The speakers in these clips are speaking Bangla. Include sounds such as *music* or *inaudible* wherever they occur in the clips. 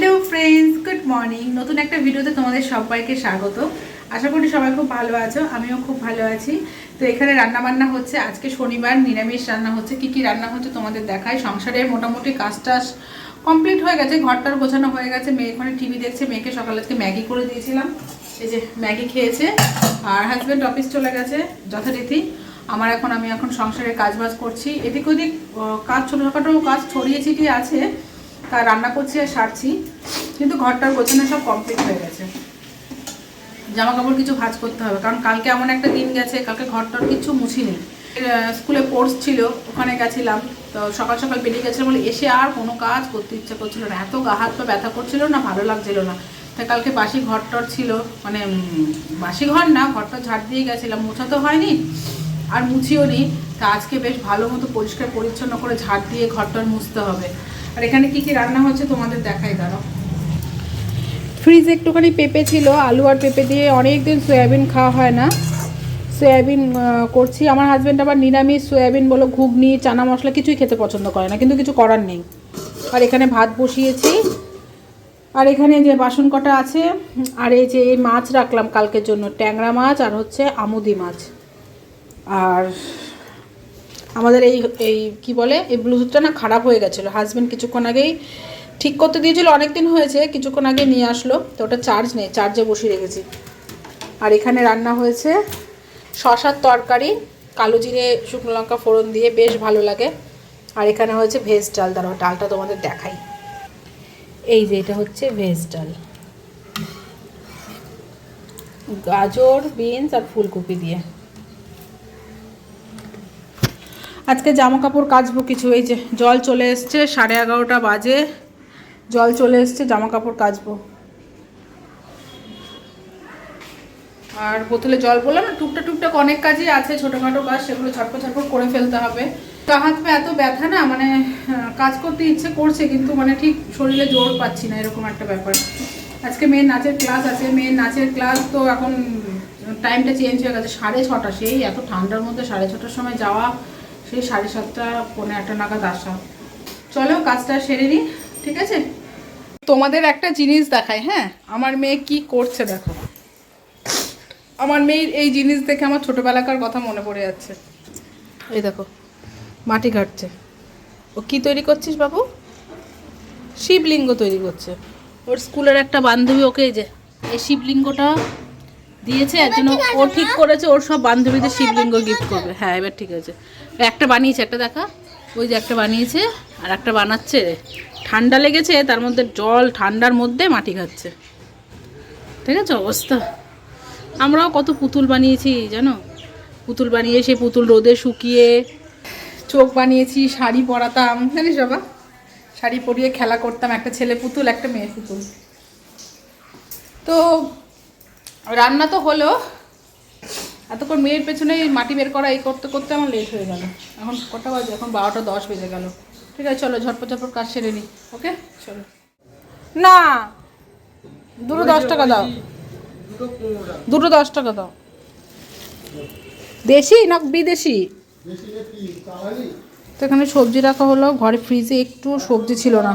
হ্যালো ফ্রেন্ডস গুড মর্নিং নতুন একটা ভিডিওতে তোমাদের সবাইকে স্বাগত। আশা করি সবাই খুব ভালো আছো, আমিও খুব ভালো আছি। তো এখানে রান্না বান্না হচ্ছে আজকে শনিবার, নিরামিষ রান্না হচ্ছে। কি কি রান্না হচ্ছে তোমাদের দেখায় সংসারের মোটামুটি কাজ টাজ কমপ্লিট হয়ে গেছে, ঘরটার গোছানো হয়ে গেছে। মেয়ে এখানে টিভি দেখছে, মেয়েকে সকালে আজকে ম্যাগি করে দিয়েছিলাম। এই যে ম্যাগি খেয়েছে। আর হাজব্যান্ড অফিস চলে গেছে, যথারীতি। আমার এখন, আমি এখন সংসারের কাজ বাজ করছি। এদিক ওদিক কাজ ছোটোখাটো কাজ ছড়িয়ে ছিটিয়ে আছে। তা রান্না করছি আর সারছি। কিন্তু ঘরটার গোছানো সব কমপ্লিট হয়ে গেছে। জামা কাপড় কিছু ভাজ করতে হবে, কারণ কালকে এমন একটা দিন গেছে, কালকে ঘরটার কিছু মুছিনি। স্কুলে কোর্স ছিল, ওখানে গেছিলাম, তো সকাল সকাল বেরিয়ে গেছিলাম বলে এসে আর কোনো কাজ করতে ইচ্ছা করছিল না। এত গা হাত পা ব্যথা করছিল না, ভালো লাগছিল না। তাই কালকে বাসি ঘরটর ছিল মানে বাসি ঘর না, ঘরটা ঝাড় দিয়ে গেছিলাম, মোছা তো হয়নি, আর মুছিও নি তা আজকে বেশ ভালো মতো পরিষ্কার পরিচ্ছন্ন করে ঝাড় দিয়ে ঘরটর মুছতে হবে। আর এখানে কি কি রান্না হচ্ছে তোমাদের দেখাই, দাঁড়াও। ফ্রিজে একটুখানি পেঁপে ছিল, আলু আর পেঁপে দিয়ে অনেক দিন সয়াবিন খাওয়া হয় না। সয়াবিন করছি। আমার হাজব্যান্ড আবার নিরামিষ সয়াবিন বলো, ঘুগনি, চানা মশলা কিছুই খেতে পছন্দ করে না, কিন্তু কিছু করার নেই। আর এখানে ভাত বসিয়েছি। আর এখানে যে বাসন কটা আছে, আর এই যে এই মাছ রাখলাম কালকের জন্য, ট্যাংরা মাছ আর হচ্ছে আমুদি মাছ। আর আমাদের এই এই কি বলে, এই ব্লুটুথটা না খারাপ হয়ে গেছিল। হাজব্যান্ড কিছুক্ষণ আগেই ঠিক করতে দিয়েছিল অনেক দিন হয়েছে, কিছুক্ষণ আগে নিয়ে আসলো, তো ওটা চার্জ নেই চার্জে বসিয়ে রেখেছি। আর এখানে রান্না হয়েছে শশার তরকারি, কালো জিরে, শুকনো লঙ্কা ফোড়ন দিয়ে বেশ ভালো লাগে। আর এখানে হয়েছে ভেজ ডাল দাঁড়াও ডালটা তোমাদের দেখাই। এই যে এটা হচ্ছে ভেজ ডাল। গাজর বিনস আর ফুলকপি দিয়ে। আজকে জামা কাপড় কাচবো কিছু, এই যে জল চলে এসছে, সাড়ে এগারোটা বাজে। জল চলে এসছে জামা কাপড় কাচবো। আর বোতলে জল বললাম না টুকটা টুকটাক অনেক কাজই আছে, ছোটোখাটো কাজ, সেগুলো ঝটপট ঝটপট করে ফেলতে হবে। গা হাত পা এত ব্যথা না মানে কাজ করতে ইচ্ছে করছে, কিন্তু মানে ঠিক শরীরে জোর পাচ্ছি না, এরকম একটা ব্যাপার। আজকে মেয়ের নাচের ক্লাস আছে, মেয়ের নাচের ক্লাস তো এখন টাইমটা চেঞ্জ হয়ে গেছে, সাড়ে ছটা, সেই এত ঠান্ডার মধ্যে সাড়ে ছটার সময় যাওয়া সেই সাড়ে সাতটা, পৌনে একটা নাগাদ আসা। চলো, কাজটা সেরে নিই, ঠিক আছে? তোমাদের একটা জিনিস দেখাই হ্যাঁ? আমার মেয়ে কি করছে দেখো। আমার মেয়ের এই জিনিস দেখে আমার ছোটোবেলাকার কথা মনে পড়ে যাচ্ছে। এই দেখো, মাটি ঘাটছে। ও কি তৈরি করছিস বাবু? শিবলিঙ্গ তৈরি করছে। ওর স্কুলের একটা বান্ধবী ওকে যে, এই শিবলিঙ্গটা দিয়েছে এর জন্য ও ঠিক করেছে ওর সব বান্ধবীদের শিবলিঙ্গ গিফট করবে। হ্যাঁ এবার ঠিক আছে। একটা বানিয়েছে একটা দেখা। ওই যে একটা বানিয়েছে আর একটা বানাচ্ছে। ঠান্ডা লেগেছে তার মধ্যে জল ঠান্ডার মধ্যে মাটি খাচ্ছে। ঠিক আছে অবস্থা। আমরাও কত পুতুল বানিয়েছি জানো? পুতুল বানিয়ে সেই পুতুল রোদে শুকিয়ে চোখ বানিয়েছি শাড়ি পরাতাম। জানিস বাবা? শাড়ি পরিয়ে খেলা করতাম একটা ছেলে পুতুল একটা মেয়ে পুতুল। তো রান্না তো হলো। এতক্ষণ মেয়ের পেছনে মাটি বের করা, এই করতে করতে আমার লেট হয়ে গেল। এখন কটা বাজে? এখন বারোটা দশ বেজে গেল। ঠিক আছে, চলো ঝটপট ঝটপট কাজ সেরে নিই ওকে? চলো। না! দুটো দশ টাকা দাও। দুটো দশ টাকা দাও। দেশি না বিদেশি? তো এখানে সবজি রাখা হলো, ঘরে ফ্রিজে একটু সবজি ছিল না।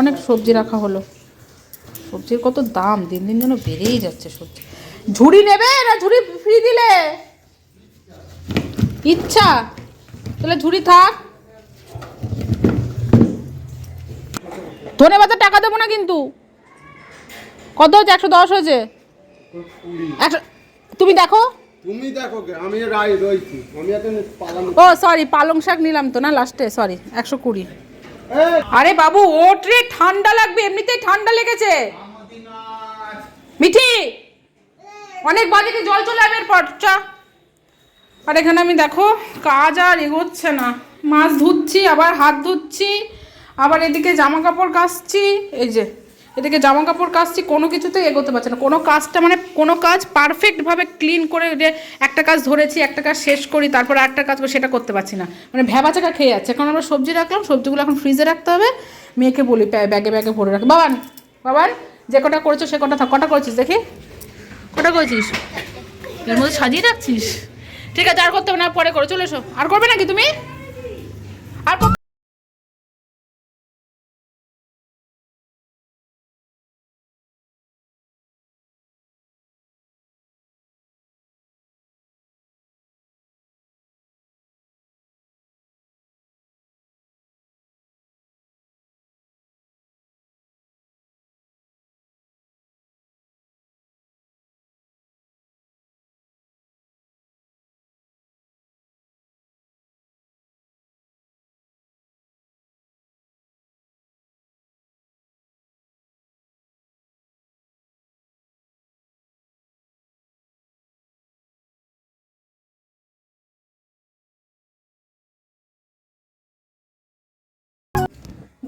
অনেক সবজি রাখা হলো। সবজির কত দাম দিন দিন যেন বেড়েই যাচ্ছে সবজি। ঝুড়ি নেবে না ঝুড়ি ফ্রি দিলে? ইচ্ছা? তাহলে ঝুড়ি থাক। ধনে পাতার টাকা দেবো না কিন্তু। কত হচ্ছে একশো দশ হয়েছে? একশো তুমি দেখো। তুমি দেখো আমি রয়েছি। আমি ও সরি পালং শাক নিলাম তো না লাস্টে সরি একশো কুড়ি। আরে বাবু, ওট রে, ঠান্ডা লাগবে, এমনিতেই ঠান্ডা লেগেছে। মিঠি, অনেক বাজেতে জল চলে যাবে পটচা আর এখানে আমি দেখো, কাজ আর এগোচ্ছে না। মাছ ধুচ্ছি, আবার হাত ধুচ্ছি, আবার এদিকে জামা কাপড় কাচছি, এই যে। এদিকে জামা কাপড় কাচছি কোনো কিছুতেই এগোতে পারছে না। কোনো কাজটা মানে কোনো কাজ পারফেক্টভাবে ক্লিন করে যে একটা কাজ ধরেছি একটা কাজ শেষ করি তারপর একটা কাজ করি, সেটা করতে পারছি না। মানে ভ্যাবাচাকা খেয়ে যাচ্ছে। এখন আমরা সবজি রাখলাম সবজিগুলো এখন ফ্রিজে রাখতে হবে। মেয়েকে বলি ব্যাগে ব্যাগে ভরে রাখ। বাবান বাবান যে কটা করেছ সে কটা থাক কটা করেছিস দেখি? কটা করেছিস? এর মধ্যে সাজিয়ে রাখছিস? ঠিক আছে আর করতে হবে না পরে করে চলে এসো। আর করবে নাকি তুমি? আর কর-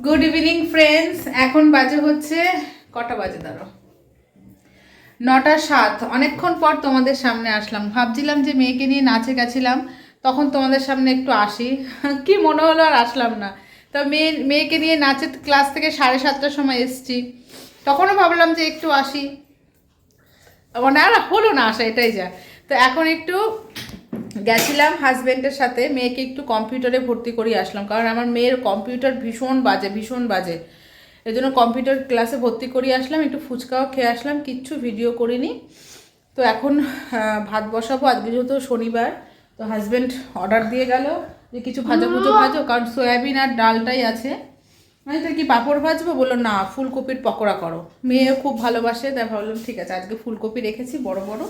গুড ইভিনিং ফ্রেন্ডস এখন বাজে হচ্ছে কটা বাজে দাঁড়ো নটা সাত। অনেকক্ষণ পর তোমাদের সামনে আসলাম। ভাবছিলাম যে মেয়েকে নিয়ে নাচে গেছিলাম, তখন তোমাদের সামনে একটু আসি। *laughs* কি মনে হলো আর আসলাম না। তো মেয়ে, মেয়েকে নিয়ে নাচের ক্লাস থেকে সাড়ে সাতটার সময় এসছি। তখনও ভাবলাম যে একটু আসি। মানে আর হলো না আসা, এটাই যা। তো এখন একটু গেছিলাম হাজব্যান্ডের সাথে মেয়েকে একটু কম্পিউটারে ভর্তি করিয়ে আসলাম কারণ আমার মেয়ের কম্পিউটার ভীষণ বাজে ভীষণ বাজে। এই জন্য কম্পিউটার ক্লাসে ভর্তি করিয়ে আসলাম একটু ফুচকাও খেয়ে আসলাম কিচ্ছু ভিডিও করিনি। তো এখন ভাত বসাবো আজকে যেহেতু শনিবার তো হাজব্যান্ড অর্ডার দিয়ে গেল যে কিছু ভাজা ভুজো ভাজো কারণ সয়াবিন আর ডালটাই আছে। আমি তো কি পাঁপড় ভাজবো? বলল না ফুলকপির পকোড়া করো। মেয়েও খুব ভালোবাসে তাই ভাবলাম ঠিক আছে আজকে ফুলকপি রেখেছি বড় বড়।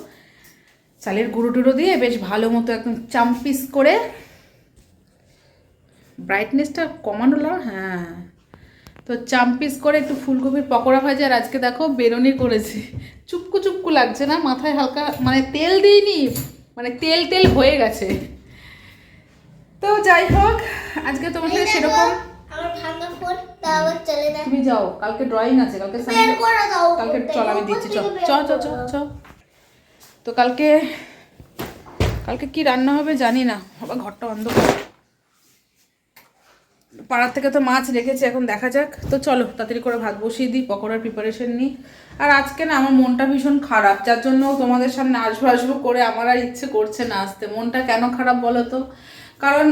চালের গুঁড়ো টুড়ো দিয়ে বেশ ভালো মতো একদম চাম্পিস করে ব্রাইটনেসটা কমানো হ্যাঁ। তো চাম্পিস করে একটু ফুলকপির পকোড়া ভাজে আর আজকে দেখো বেরোনি করেছি। চুপকু চুপকু লাগছে না? মাথায় হালকা মানে তেল দিইনি মানে তেল তেল হয়ে গেছে। তো যাই হোক আজকে তোমার সাথে সেরকম চলে তুমি যাও কালকে ড্রয়িং আছে কালকে কালকে চল আমি দিচ্ছি চ চ চ চ চ তো কালকে কালকে কি রান্না হবে জানি না। আবার ঘরটা অন্ধকার। পাড়ার থেকে তো মাছ রেখেছি, এখন দেখা যাক। তো চলো, তাড়াতাড়ি করে ভাত বসিয়ে দিই, পকোড়ার প্রিপারেশন নিই। আর আজকে না, আমার মনটা ভীষণ খারাপ, যার জন্য তোমাদের সামনে আসব আসব করে আমার আর ইচ্ছে করছে না আসতে। মনটা কেন খারাপ বলো তো? কারণ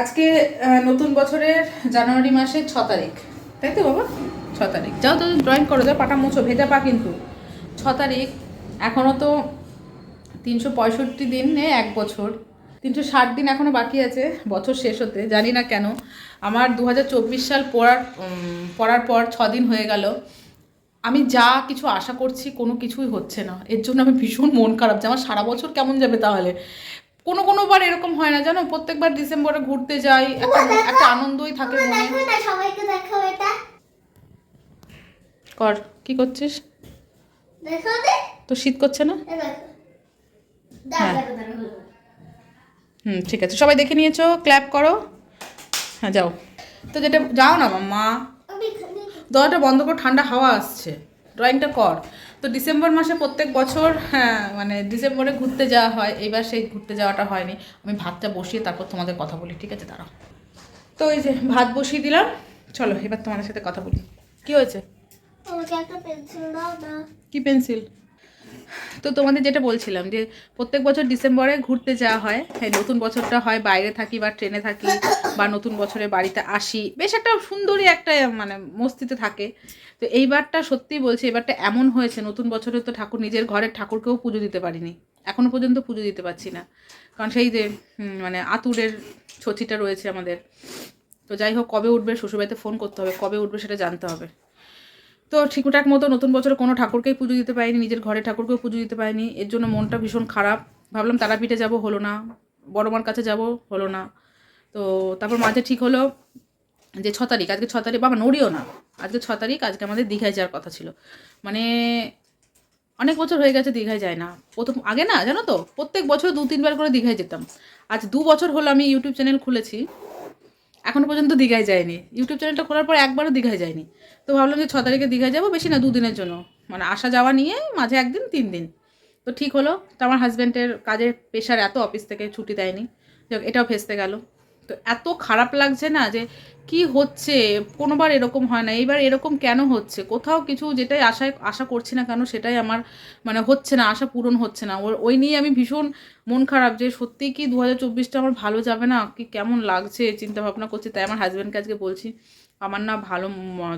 আজকে নতুন বছরের জানুয়ারি মাসের ছ তারিখ। তাই তো বাবা? ছ তারিখ। যাও তো ড্রয়িং করো, যাও, পাটা মোছো, ভেজা পা কিন্তু। ছ তারিখ এখনও তো তিনশো পঁয়ষট্টি দিন এক বছর। তিনশো ষাট দিন এখনও বাকি আছে বছর শেষ হতে জানি না কেন। আমার দু হাজার চব্বিশ সাল পড়ার পড়ার পর ছ দিন হয়ে গেল। আমি যা কিছু আশা করছি কোনো কিছুই হচ্ছে না। এর জন্য আমি ভীষণ মন খারাপ যে আমার সারা বছর কেমন যাবে তাহলে? কোনো কোনোবার এরকম হয় না জানো? প্রত্যেকবার ডিসেম্বরে ঘুরতে যাই একটা একটা আনন্দই থাকে মনে। কর কি করছিস? তো শীত করছে না? হ্যাঁ। হুম ঠিক আছে। সবাই দেখে নিয়েছো? ক্ল্যাপ করো। হ্যাঁ যাও। তো যেটা যাও না এখানে দরজাটা বন্ধ করে ঠান্ডা হাওয়া আসছে। ড্রয়িংটা কর। তো ডিসেম্বর মাসে প্রত্যেক বছর হ্যাঁ মানে ডিসেম্বরে ঘুরতে যাওয়া হয়। এবার সেই ঘুরতে যাওয়াটা হয়নি। আমি ভাতটা বসিয়ে তারপর তোমাদের কথা বলি ঠিক আছে? দাঁড়াও। তো এই যে ভাত বসিয়ে দিলাম। চলো এবার তোমাদের সাথে কথা বলি। কি হয়েছে? কি পেন্সিল? তো তোমাদের যেটা বলছিলাম যে প্রত্যেক বছর ডিসেম্বরে ঘুরতে যাওয়া হয় হ্যাঁ নতুন বছরটা হয়, বাইরে থাকি বা ট্রেনে থাকি বা নতুন বছরে বাড়িতে আসি, বেশ একটা সুন্দরী একটা মানে মস্তিতে থাকে। তো এইবারটা সত্যিই বলছি এবারটা এমন হয়েছে, নতুন বছরে তো ঠাকুর নিজের ঘরের ঠাকুরকেও পুজো দিতে পারিনি। এখনও পর্যন্ত পুজো দিতে পারছি না। কারণ সেই যে মানে আতুরের ছচিটা রয়েছে আমাদের। তো যাই হোক, কবে উঠবে, শ্বশুরবাড়িতে ফোন করতে হবে, কবে উঠবে সেটা জানতে হবে। তো ঠিকঠাক মতো নতুন বছরে কোনো ঠাকুরকেই পুজো দিতে পারিনি, নিজের ঘরে ঠাকুরকেও পুজো দিতে পারিনি। এর জন্য মনটা ভীষণ খারাপ। ভাবলাম তারাপীঠে যাব, হলো না। বড় মার কাছে যাব, হলো না। তো তারপর মাঝে ঠিক হলো যে ছ তারিখ, আজকে ছ তারিখ, বাবা নড়িও না। আজকে ছ তারিখ, আজকে আমাদের দীঘায় যাওয়ার কথা ছিল। মানে অনেক বছর হয়ে গেছে দীঘায় যায় না। প্রথম, আগে না, জানো তো? প্রত্যেক বছর দু তিনবার করে দীঘায় যেতাম। আজ দু বছর হলো আমি ইউটিউব চ্যানেল খুলেছি। এখনও পর্যন্ত দীঘায় যায়নি। ইউটিউব চ্যানেলটা খোলার পর একবারও দীঘায় যায়নি। তো ভাবলাম যে ছ তারিখে দীঘায় যাব, বেশি না, দুদিনের জন্য। মানে আসা যাওয়া নিয়ে মাঝে একদিন, তিন দিন। তো ঠিক হলো। তো আমার হাজব্যান্ডের কাজের পেশার এত অফিস থেকে ছুটি দেয়নি। এটাও ফেসতে গেল। তো এত খারাপ লাগছে না যে কি হচ্ছে? কোনোবার এরকম হয় না। এইবার এরকম কেন হচ্ছে? কোথাও কিছু যেটাই আশায়, আশা করছি না কেন সেটাই আমার মানে হচ্ছে না, আশা পূরণ হচ্ছে না। ওই নিয়ে আমি ভীষণ মন খারাপ যে সত্যি কি দু হাজার চব্বিশটা আমার ভালো যাবে না? কি কেমন লাগছে? চিন্তা ভাবনা করছি, তাই আমার হাজব্যান্ডকে আজকে বলছি, আমার না ভালো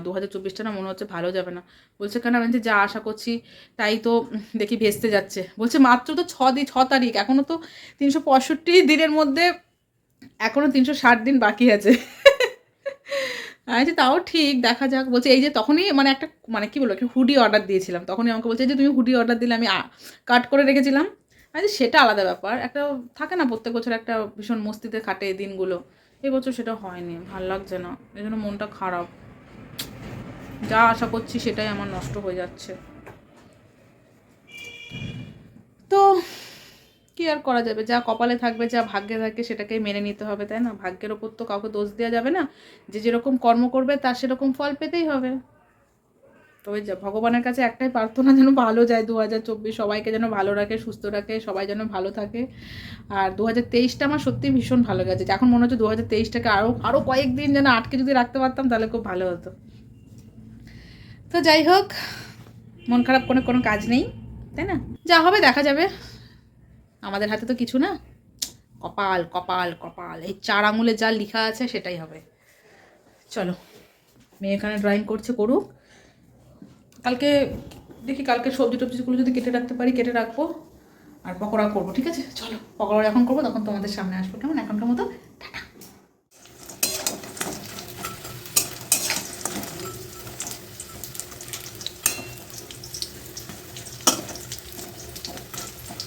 দু হাজার চব্বিশটা না মনে হচ্ছে ভালো যাবে না। বলছে, কেন? আমি যা আশা করছি, তাই তো দেখি ভেস্তে যাচ্ছে। বলছে, মাত্র তো ছ দিন ছ তারিখ। এখনও তো তিনশো পঁয়ষট্টি দিনের মধ্যে এখনও তিনশো ষাট দিন বাকি আছে। বলছি, তাও ঠিক দেখা যাক। বলছে এই যে তখনই মানে একটা মানে কী বলব একটা হুডি অর্ডার দিয়েছিলাম। তখনই আমাকে বলছে যে তুমি হুডি অর্ডার দিলে আমি কাট করে রেখেছিলাম। বলছি, সেটা আলাদা ব্যাপার। একটা থাকে না প্রত্যেক বছর একটা ভীষণ মস্তিতে কাটে এই দিনগুলো। এই বছর সেটা হয়নি ভালো লাগছে না। এই জন্য মনটা খারাপ। যা আশা করছি সেটাই আমার নষ্ট হয়ে যাচ্ছে। তো কি আর করা যাবে? যা কপালে থাকবে, যা ভাগ্যে থাকে সেটাকেই মেনে নিতে হবে, তাই না? ভাগ্যের ওপর তো কাউকে দোষ দেওয়া যাবে না। যে যেরকম কর্ম করবে, তার সেরকম ফল পেতেই হবে। তবে যা ভগবানের কাছে একটাই প্রার্থনা, যেন ভালো যায় দু হাজার চব্বিশ। সবাইকে যেন ভালো রাখে, সুস্থ রাখে, সবাই যেন ভালো থাকে। আর দু হাজার তেইশটা আমার সত্যি ভীষণ ভালো গেছে। এখন মনে হচ্ছে দু হাজার তেইশটাকে আরও আরও কয়েকদিন যেন আটকে যদি রাখতে পারতাম, তাহলে খুব ভালো হতো। তো যাই হোক, মন খারাপ কোনো কোনো কাজ নেই, তাই না? যা হবে দেখা যাবে। আমাদের হাতে তো কিছু না। কপাল কপাল কপাল। এই চার আঙুলে যা লেখা আছে সেটাই হবে। চলো, মেয়ে এখানে ড্রয়িং করছে, করুক। কালকে, দেখি কালকে সবজি টবজিগুলো যদি কেটে রাখতে পারি, কেটে রাখব। আর পকোড়া করব, ঠিক আছে? চলো পকোড়া এখন করব, তখন তোমাদের সামনে আসব। কেমন? এখনকার মতো